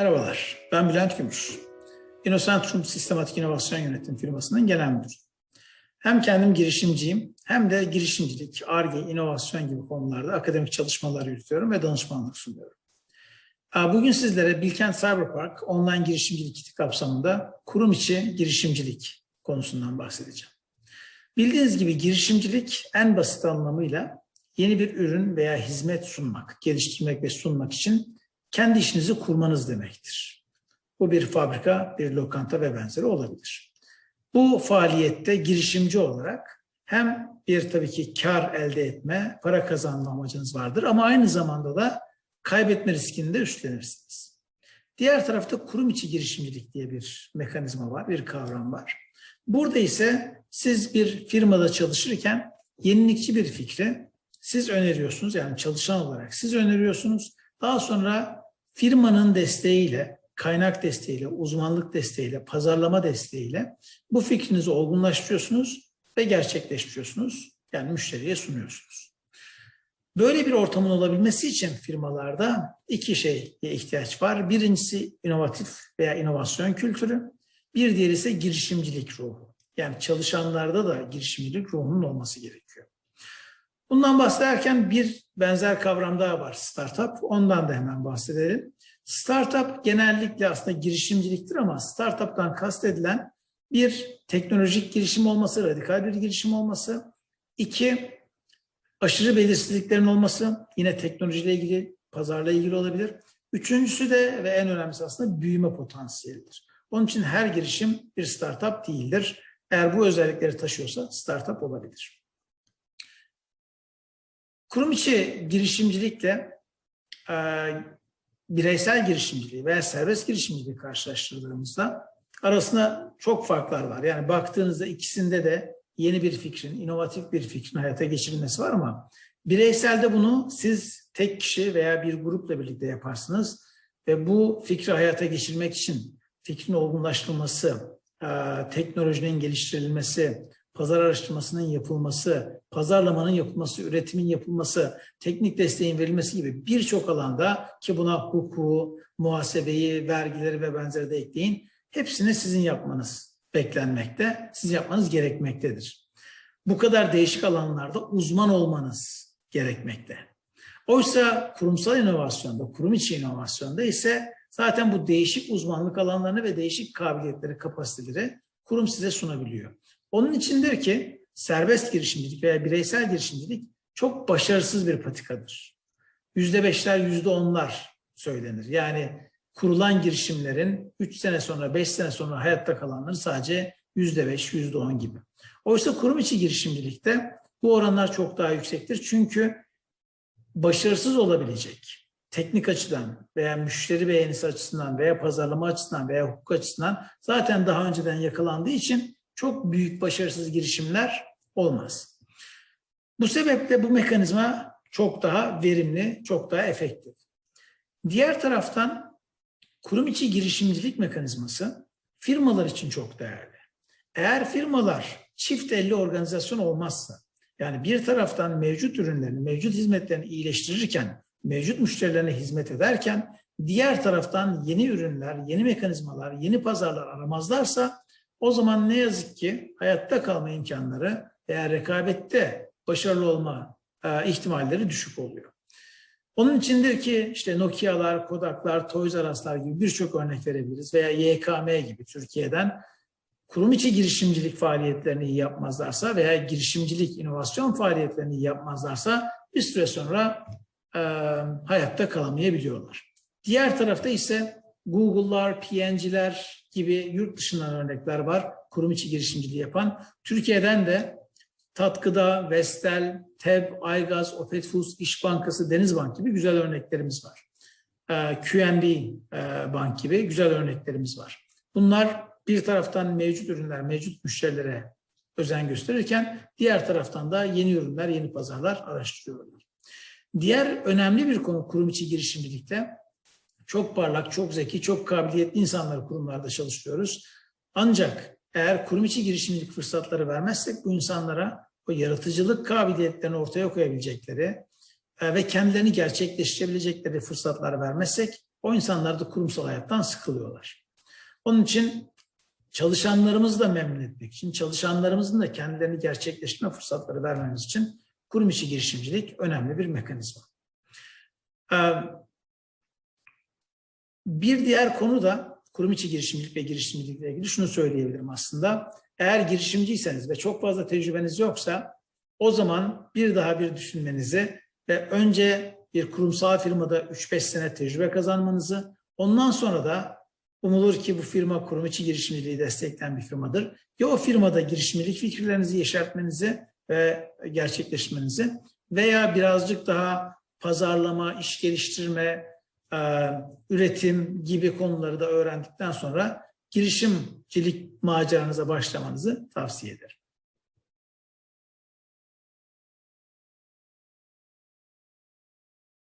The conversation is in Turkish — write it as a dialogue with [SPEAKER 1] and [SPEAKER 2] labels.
[SPEAKER 1] Merhabalar, ben Bülent Gümüş. Innocentrum Sistematik İnovasyon Yönetim firmasının genel müdürü. Hem kendim girişimciyim hem de girişimcilik, ARGE, inovasyon gibi konularda akademik çalışmalar yürütüyorum ve danışmanlık sunuyorum. Bugün sizlere Bilkent Cyberpark online girişimcilik kiti kapsamında kurum içi girişimcilik konusundan bahsedeceğim. Bildiğiniz gibi girişimcilik en basit anlamıyla yeni bir ürün veya hizmet sunmak, geliştirmek ve sunmak için kendi işinizi kurmanız demektir. Bu bir fabrika, bir lokanta ve benzeri olabilir. Bu faaliyette girişimci olarak hem bir tabii ki kar elde etme, para kazanma amacınız vardır ama aynı zamanda da kaybetme riskini de üstlenirsiniz. Diğer tarafta kurum içi girişimcilik diye bir mekanizma var, bir kavram var. Burada ise siz bir firmada çalışırken yenilikçi bir fikri siz öneriyorsunuz yani çalışan olarak siz öneriyorsunuz. Daha sonra firmanın desteğiyle, kaynak desteğiyle, uzmanlık desteğiyle, pazarlama desteğiyle bu fikrinizi olgunlaştırıyorsunuz ve gerçekleştiriyorsunuz. Yani müşteriye sunuyorsunuz. Böyle bir ortamın olabilmesi için firmalarda iki şeye ihtiyaç var. Birincisi inovatif veya inovasyon kültürü. Bir diğeri ise girişimcilik ruhu. Yani çalışanlarda da girişimcilik ruhunun olması gerekiyor. Bundan bahsederken bir benzer kavram daha var startup. Ondan da hemen bahsedelim. Startup genellikle aslında girişimciliktir ama startup'tan kastedilen bir teknolojik girişim olması, radikal bir girişim olması. İki, aşırı belirsizliklerin olması. Yine teknolojiyle ilgili, pazarla ilgili olabilir. Üçüncüsü de ve en önemlisi aslında büyüme potansiyelidir. Onun için her girişim bir startup değildir. Eğer bu özellikleri taşıyorsa startup olabilir. Kurum içi girişimcilikle e, bireysel girişimciliği veya serbest girişimciliği karşılaştırdığımızda arasında çok farklar var. Yani baktığınızda ikisinde de yeni bir fikrin, inovatif bir fikrin hayata geçirilmesi var ama bireyselde bunu siz tek kişi veya bir grupla birlikte yaparsınız ve bu fikri hayata geçirmek için fikrin olgunlaştırılması, e, teknolojinin geliştirilmesi, pazar araştırmasının yapılması, pazarlamanın yapılması, üretimin yapılması, teknik desteğin verilmesi gibi birçok alanda ki buna hukuku, muhasebeyi, vergileri ve benzeri de ekleyin, hepsini sizin yapmanız beklenmekte, siz yapmanız gerekmektedir. Bu kadar değişik alanlarda uzman olmanız gerekmekte. Oysa kurumsal inovasyonda, kurum içi inovasyonda ise zaten bu değişik uzmanlık alanlarını ve değişik kabiliyetleri, kapasiteleri kurum size sunabiliyor. Onun içindir ki serbest girişimcilik veya bireysel girişimcilik çok başarısız bir patikadır. Yüzde beşler, yüzde onlar söylenir. Yani kurulan girişimlerin 3 sene sonra, 5 sene sonra hayatta kalanları sadece yüzde beş, yüzde on gibi. Oysa kurum içi girişimcilikte bu oranlar çok daha yüksektir. Çünkü başarısız olabilecek teknik açıdan veya müşteri beğenisi açısından veya pazarlama açısından veya hukuk açısından zaten daha önceden yakalandığı için çok büyük başarısız girişimler olmaz. Bu sebeple bu mekanizma çok daha verimli, çok daha efektif. Diğer taraftan kurum içi girişimcilik mekanizması firmalar için çok değerli. Eğer firmalar çift elli organizasyon olmazsa, yani bir taraftan mevcut ürünlerini, mevcut hizmetlerini iyileştirirken, mevcut müşterilerine hizmet ederken, diğer taraftan yeni ürünler, yeni mekanizmalar, yeni pazarlar aramazlarsa o zaman ne yazık ki hayatta kalma imkanları veya rekabette başarılı olma e, ihtimalleri düşük oluyor. Onun içindir ki işte Nokia'lar, Kodak'lar, Toys R gibi birçok örnek verebiliriz veya YKM gibi Türkiye'den kurum içi girişimcilik faaliyetlerini iyi yapmazlarsa veya girişimcilik, inovasyon faaliyetlerini iyi yapmazlarsa bir süre sonra e, hayatta kalamayabiliyorlar. Diğer tarafta ise Google'lar, PNG'ler gibi yurt dışından örnekler var. Kurum içi girişimciliği yapan. Türkiye'den de Tatkıda, Vestel, TEB, Aygaz, Opet İş Bankası, Denizbank gibi güzel örneklerimiz var. Ee, QNB e, Bank gibi güzel örneklerimiz var. Bunlar bir taraftan mevcut ürünler, mevcut müşterilere özen gösterirken diğer taraftan da yeni ürünler, yeni pazarlar araştırıyorlar. Diğer önemli bir konu kurum içi girişimcilikte çok parlak, çok zeki, çok kabiliyetli insanları kurumlarda çalıştırıyoruz. Ancak eğer kurum içi girişimcilik fırsatları vermezsek bu insanlara o yaratıcılık kabiliyetlerini ortaya koyabilecekleri e, ve kendilerini gerçekleştirebilecekleri fırsatları vermezsek o insanlar da kurumsal hayattan sıkılıyorlar. Onun için çalışanlarımızı da memnun etmek için, çalışanlarımızın da kendilerini gerçekleştirme fırsatları vermemiz için kurum içi girişimcilik önemli bir mekanizma. Bir diğer konu da kurum içi girişimcilik ve girişimcilikle ilgili şunu söyleyebilirim aslında. Eğer girişimciyseniz ve çok fazla tecrübeniz yoksa o zaman bir daha bir düşünmenizi ve önce bir kurumsal firmada 3-5 sene tecrübe kazanmanızı, ondan sonra da umulur ki bu firma kurum içi girişimciliği destekleyen bir firmadır. Ya o firmada girişimcilik fikirlerinizi yeşertmenizi ve gerçekleştirmenizi veya birazcık daha pazarlama, iş geliştirme, üretim gibi konuları da öğrendikten sonra girişimcilik maceranıza başlamanızı tavsiye ederim.